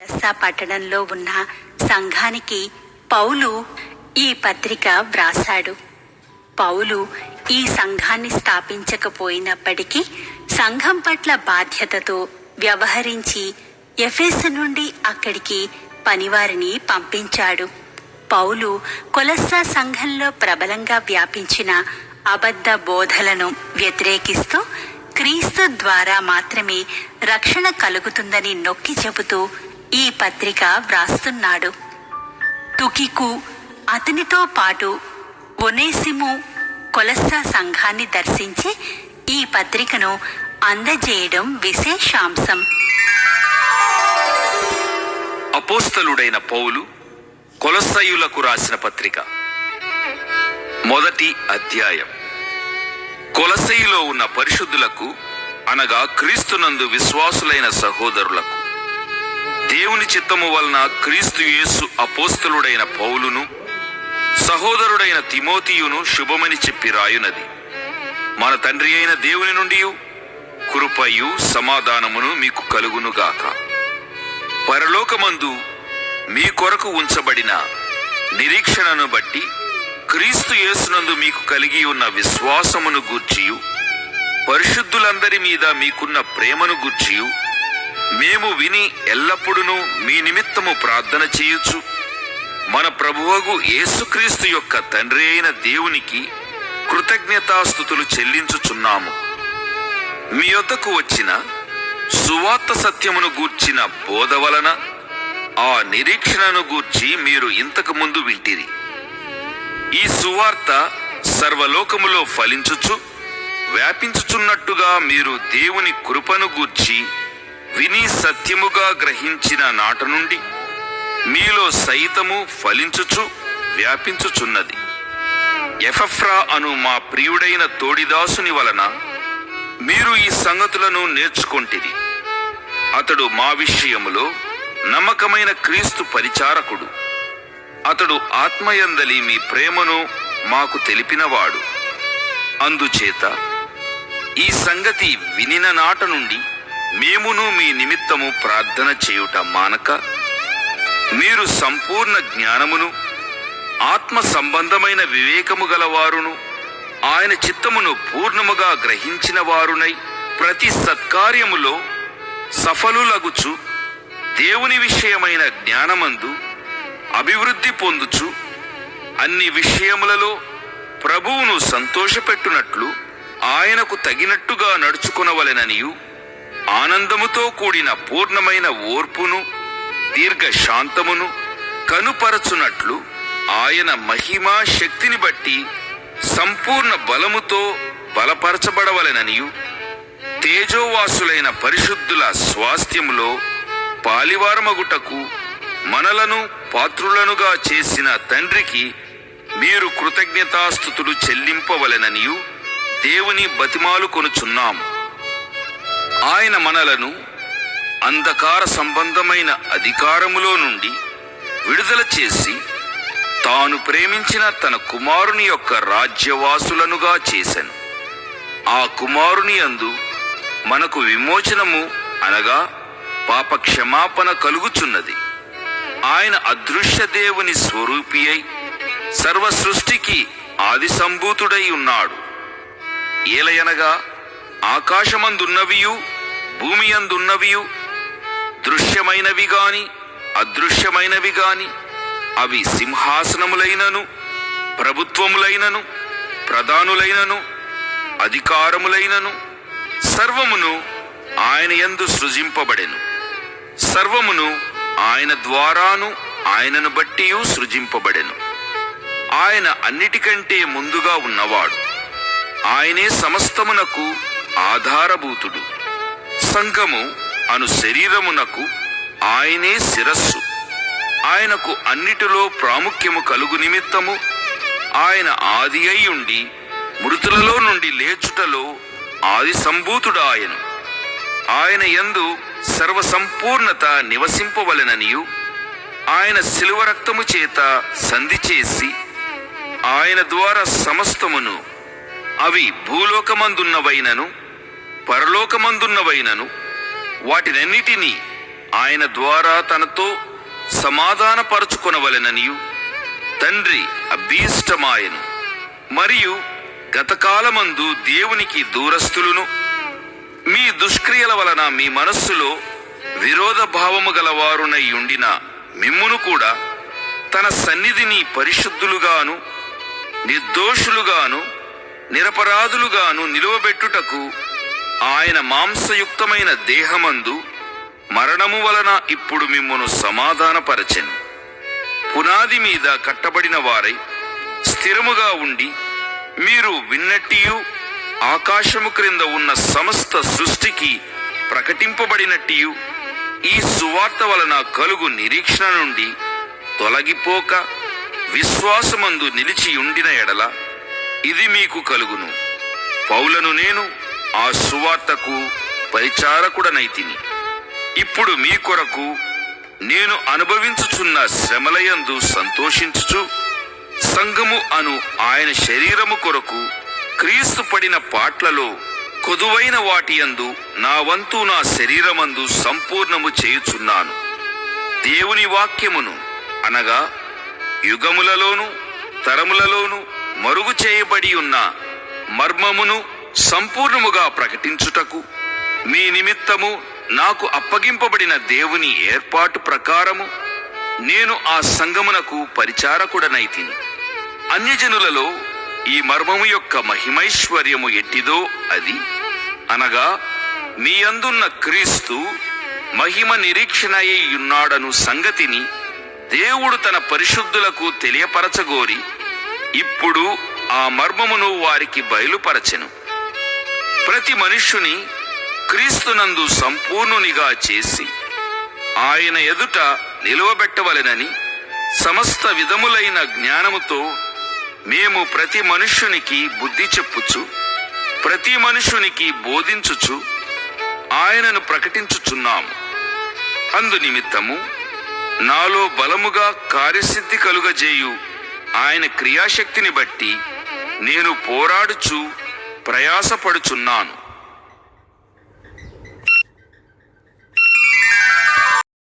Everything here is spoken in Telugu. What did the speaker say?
ఎస్సా పట్టణంలో ఉన్న సంఘానికి పౌలు ఈ పత్రిక వ్రాసాడు పౌలు ఈ సంఘాన్ని స్థాపించకపోయినప్పటికీ సంఘం పట్ల బాధ్యతతో వ్యవహరించి ఎఫెస్ నుండి అక్కడికి పనివారిని పంపించాడు. పౌలు కొలస్సా సంఘంలో ప్రబలంగా వ్యాపించిన అబద్ధ బోధలను వ్యతిరేకిస్తూ క్రీస్తు ద్వారా మాత్రమే రక్షణ కలుగుతుందని నొక్కి చెబుతూ ఈ పత్రిక వ్రాస్తున్నాడు. తుకికు అతనితో పాటు ఒనేసిము కొలస్సా సంఘాన్ని దర్శించి ఈ పత్రికను అందజేయడం విశేషాంశం. అపోస్తలుడైన పౌలు కొలసయులకు రాసిన పత్రిక. మొదటి అధ్యాయం. కొలసయిలో ఉన్న పరిశుద్ధులకు అనగా క్రీస్తునందు విశ్వాసులైన సహోదరులకు దేవుని చిత్తము వలన క్రీస్తు యేసు అపోస్తలుడైన పౌలును సహోదరుడైన తిమోతియును శుభమని చెప్పి రాయునది. మన తండ్రి అయిన దేవుని నుండి కృపయు సమాధానమును మీకు కలుగునుగాక. పరలోకమందు మీ కొరకు ఉంచబడిన నిరీక్షణను బట్టి క్రీస్తు యేసునందు మీకు కలిగి ఉన్న విశ్వాసమును గూర్చియు పరిశుద్ధులందరి మీద మీకున్న ప్రేమను గూర్చియు మేము విని ఎల్లప్పుడూ మీ నిమిత్తము ప్రార్థన చేయొచ్చు మన ప్రభువగు యేసుక్రీస్తు యొక్క తండ్రి అయిన దేవునికి కృతజ్ఞతాస్థుతులు చెల్లించుచున్నాము. మీ యొద్దకు వచ్చిన సువార్త సత్యమును గూర్చిన బోధ వలన ఆ నిరీక్షణను గూర్చి మీరు ఇంతకు ముందు వింటిరి. ఈ సువార్త సర్వలోకములో ఫలించుచు వ్యాపించుచున్నట్టుగా మీరు దేవుని కృపను గూర్చి విని సత్యముగా గ్రహించిన నాట నుండి మీలో సైతము ఫలించుచు వ్యాపించుచున్నది. ఎఫఫ్రా అను మా ప్రియుడైన తోడిదాసుని వలన మీరు ఈ సంగతులను నేర్చుకొంటిరి. అతడు మా విషయములో నమ్మకమైన క్రీస్తు పరిచారకుడు. అతడు ఆత్మయందలి మీ ప్రేమను మాకు తెలిపినవాడు. అందుచేత ఈ సంగతి వినిన నాట నుండి మేమును మీ నిమిత్తము ప్రార్థన చేయుట మానక మీరు సంపూర్ణ జ్ఞానమును ఆత్మ సంబంధమైన వివేకము గలవారును ఆయన చిత్తమును పూర్ణముగా గ్రహించిన వారునై ప్రతి సత్కార్యములో సఫలులగుచు దేవుని విషయమైన జ్ఞానమందు అభివృద్ధి పొందుచు అన్ని విషయములలో ప్రభువును సంతోషపెట్టునట్లు ఆయనకు తగినట్టుగా నడుచుకొనవలెననియు ఆనందముతో కూడిన పూర్ణమైన ఓర్పును దీర్ఘ శాంతమును కనుపరచునట్లు ఆయన మహిమా శక్తిని బట్టి సంపూర్ణ బలముతో బలపరచబడవలెననియు. తేజోవాసులైన పరిశుద్ధుల స్వాస్థ్యములో పాలివారమగుటకు మనలను పాత్రులనుగా చేసిన తండ్రికి మీరు కృతజ్ఞతాస్థుతులు చెల్లింపవలెననియు. దేవుని బతిమాలు కొనుచున్నాము ఆయన మనలను అంధకార సంబంధమైన అధికారములో నుండి విడుదల చేసి తాను ప్రేమించిన తన కుమారుని యొక్క రాజ్యవాసులనుగా చేశాను ఆ కుమారుని అందు మనకు విమోచనము అనగా పాప క్షమాపణ కలుగుచున్నది. ఆయన అదృశ్య దేవుని స్వరూపి అయి సర్వ సృష్టికి ఆది సంభూతుడై ఉన్నాడు. ఏలయనగా ఆకాశమందున్నవియు భూమి అందున్నవియు దృశ్యమైనవి గాని అదృశ్యమైనవి గాని అవి సింహాసనములైనను ప్రభుత్వములైనను ప్రధానులైనను అధికారములైనను సర్వమును ఆయన యందు సృజింపబడెను. సర్వమును ఆయన ద్వారాను ఆయనను బట్టియు సృజింపబడెను. ఆయన అన్నిటికంటే ముందుగా ఉన్నవాడు. ఆయనే సమస్తమునకు ఆధారభూతుడు. సంఘము అను శరీరమునకు ఆయనే శిరస్సు. ఆయనకు అన్నిటిలో ప్రాముఖ్యము కలుగు నిమిత్తము. ఆయన ఆది అయి ఉండి మృతులలో నుండి లేచుటలో ఆది సంభూతుడు ఆయన ఆయన యందు సర్వసంపూర్ణత నివసింపవలెననియు. ఆయన శిలువ రక్తము చేత సంధి చేసి ఆయన ద్వారా సమస్తమును అవి భూలోకమందున్నవైనను పరలోకమందున్నవైనను. వాటినన్నిటినీ ఆయన ద్వారా తనతో సమాధానపరచుకొనవలెననియు. తండ్రి అభీష్టమాయను. మరియు గతకాలమందు దేవునికి దూరస్థులును. మీ దుష్క్రియల వలన మీ మనస్సులో విరోధ భావము గలవారునై ఉండిన మిమ్మును కూడా తన సన్నిధిని పరిశుద్ధులుగాను నిర్దోషులుగాను నిరపరాధులుగాను నిలువబెట్టుటకు ఆయన మాంసయుక్తమైన దేహమందు మరణము వలన ఇప్పుడు మిమ్మును సమాధానపరచెను. పునాది మీద కట్టబడిన వారై స్థిరముగా ఉండి మీరు విన్నట్టియు ఆకాశము క్రింద ఉన్న సమస్త సృష్టికి ప్రకటింపబడినట్టియు ఈ సువార్త వలన కలుగు నిరీక్షణ నుండి తొలగిపోక విశ్వాసమందు నిలిచి ఉండిన ఎడల ఇది మీకు కలుగును. పౌలను నేను ఆ సువార్తకు పరిచారకుడనైతిని. ఇప్పుడు మీ కొరకు నేను అనుభవించుచున్న శ్రమలయందు సంతోషించుచు సంఘము అను ఆయన శరీరము కొరకు క్రీస్తు పడిన పాట్లలో కొదువైన వాటియందు నా వంతు నా శరీరమందు సంపూర్ణము చేయుచున్నాను. దేవుని వాక్యమును అనగా యుగములలోను తరములలోను మరుగు చేయబడి ఉన్న మర్మమును సంపూర్ణముగా ప్రకటించుటకు. మీ నిమిత్తము నాకు అప్పగింపబడిన దేవుని ఏర్పాటు ప్రకారము నేను ఆ సంగమునకు పరిచారకుడనైతిని అన్యజనులలో ఈ మర్మము యొక్క మహిమైశ్వర్యము ఎట్టిదో అది. అనగా మీ అందున్న క్రీస్తు మహిమ నిరీక్షణయ్యున్నాడను ఉన్నాడను సంగతిని దేవుడు తన పరిశుద్ధులకు తెలియపరచగోరి ఇప్పుడు ఆ మర్మమును వారికి బయలుపరచెను. ప్రతి మనుష్యుని క్రీస్తునందు సంపూర్ణునిగా చేసి ఆయన ఎదుట నిలువబెట్టవలెనని సమస్త విధములైన జ్ఞానముతో మేము ప్రతి మనుష్యునికి బుద్ధి చెప్పుచు ప్రతి మనుష్యునికి బోధించుచు ఆయనను ప్రకటించుచున్నాము. అందు నిమిత్తము నాలో బలముగా కార్యసిద్ధి కలుగజేయు ఆయన క్రియాశక్తిని బట్టి నేను పోరాడుచు ప్రయాసపడుచున్నాను.